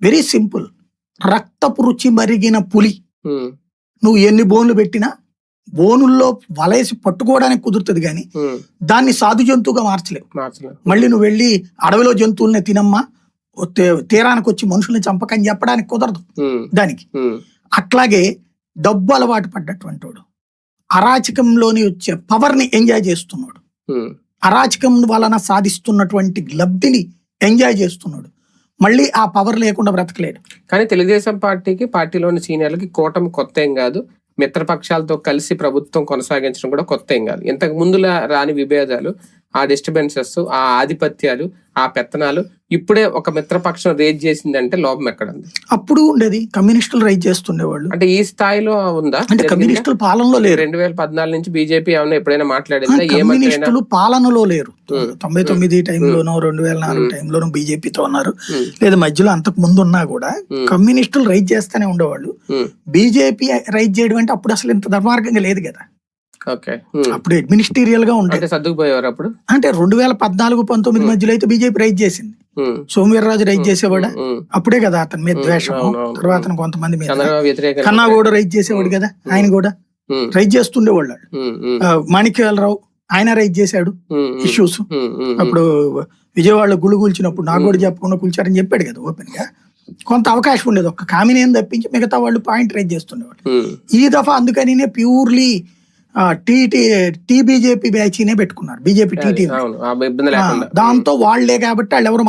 Very simple రక్తపు రుచి మరిగిన పులి. ఉమ్, నువ్వు ఎన్ని బోన్లు పెట్టినా బోనుల్లో వలేసి పట్టుకోవడానికి కుదురుతుంది కానీ ఉమ్, దాన్ని సాధు జంతువుగా మార్చలేవు. మళ్ళీ నువ్వు వెళ్ళి అడవిలో జంతువుల్ని తినమ్మా తీరానికి వచ్చి మనుషుల్ని చంపకని చెప్పడానికి కుదరదు ఉమ్, దానికి. అట్లాగే డబ్బు అలవాటు పడ్డటువంటి వాడు అరాచకంలోని వచ్చే పవర్ని ఎంజాయ్ చేస్తున్నాడు అరాచకం వలన సాధిస్తున్నటువంటి లబ్ధిని ఎంజాయ్ చేస్తున్నాడు. మళ్ళీ ఆ పవర్ లేకుండా బ్రతకలేడు. కానీ తెలుగుదేశం పార్టీకి పార్టీలోని సీనియర్లకి కూటమి కొత్త ఏం కాదు. మిత్రపక్షాలతో కలిసి ప్రభుత్వం కొనసాగించడం కూడా కొత్త ఏం కాదు. ఇంతకు ముందులా రాని విభేదాలు ఆ డిస్టర్బెన్సెస్ ఆ ఆధిపత్యాలు ఆ పెత్తనాలు ఇప్పుడే ఒక మిత్రపక్షం రేజ్ చేసిందంటే లోపం ఎక్కడ ఉంది అప్పుడు ఉండేది కమ్యూనిస్టులు రైజ్ చేస్తుండేవాళ్ళు. అంటే ఈ స్థాయిలో ఉందా? అంటే కమ్యూనిస్టులు పాలనలో లేరు. రెండు వేల పద్నాలుగు నుంచి బీజేపీ ఏమన్నా ఎప్పుడైనా మాట్లాడిందా? కమ్యూనిస్టులు పాలనలో లేరు. తొంభై తొమ్మిది టైంలోనో రెండు వేల నాలుగు టైంలోనో బీజేపీతో ఉన్నారు. లేదా మధ్యలో అంతకు ముందు ఉన్నా కూడా. కమ్యూనిస్టులు రైజ్ చేస్తూనే ఉండేవాళ్ళు. బీజేపీ రైజ్ చేయడం అంటే అప్పుడు అసలు ఇంత దుర్మార్గంగా లేదు కదా. అప్పుడు అడ్మినిస్ట్రీరియల్గా అంటే సర్దుకుపోయేవారు అప్పుడు? అంటే రెండు వేల పద్నాలుగు పంతొమ్మిది మధ్యలో అయితే బీజేపీ రైజ్ చేసింది. ఉమ్, సోమవీర్రాజు రైజ్ చేసేవాడా. అప్పుడే కదా అతని మీద ద్వేషం. తర్వాత కొంతమంది మీద. కన్నా కూడా రైజ్ చేసేవాడు కదా ఆయన కూడా. రైజ్ చేస్తుండేవాళ్ళు మాణిక్యరావు ఆయన రైజ్ చేశాడు. ఇష్యూస్ అప్పుడు విజయవాడలో గుళ్ళు కూల్చినప్పుడు నాకు కూడా చెప్పకుండా కూల్చారని చెప్పాడు కదా ఓపెన్గా కొంత అవకాశం ఉండేది. ఒక్క కామినేని తప్పించి మిగతా వాళ్ళు పాయింట్ రైజ్ చేస్తుండేవాళ్ళు. ఈ దఫా అందుకనినే purely TT T BJP batch నే పెట్టుకున్నారు. బీజేపీ టీటీ దాంతో వాళ్ళే కాబట్టి వాళ్ళు ఎవరు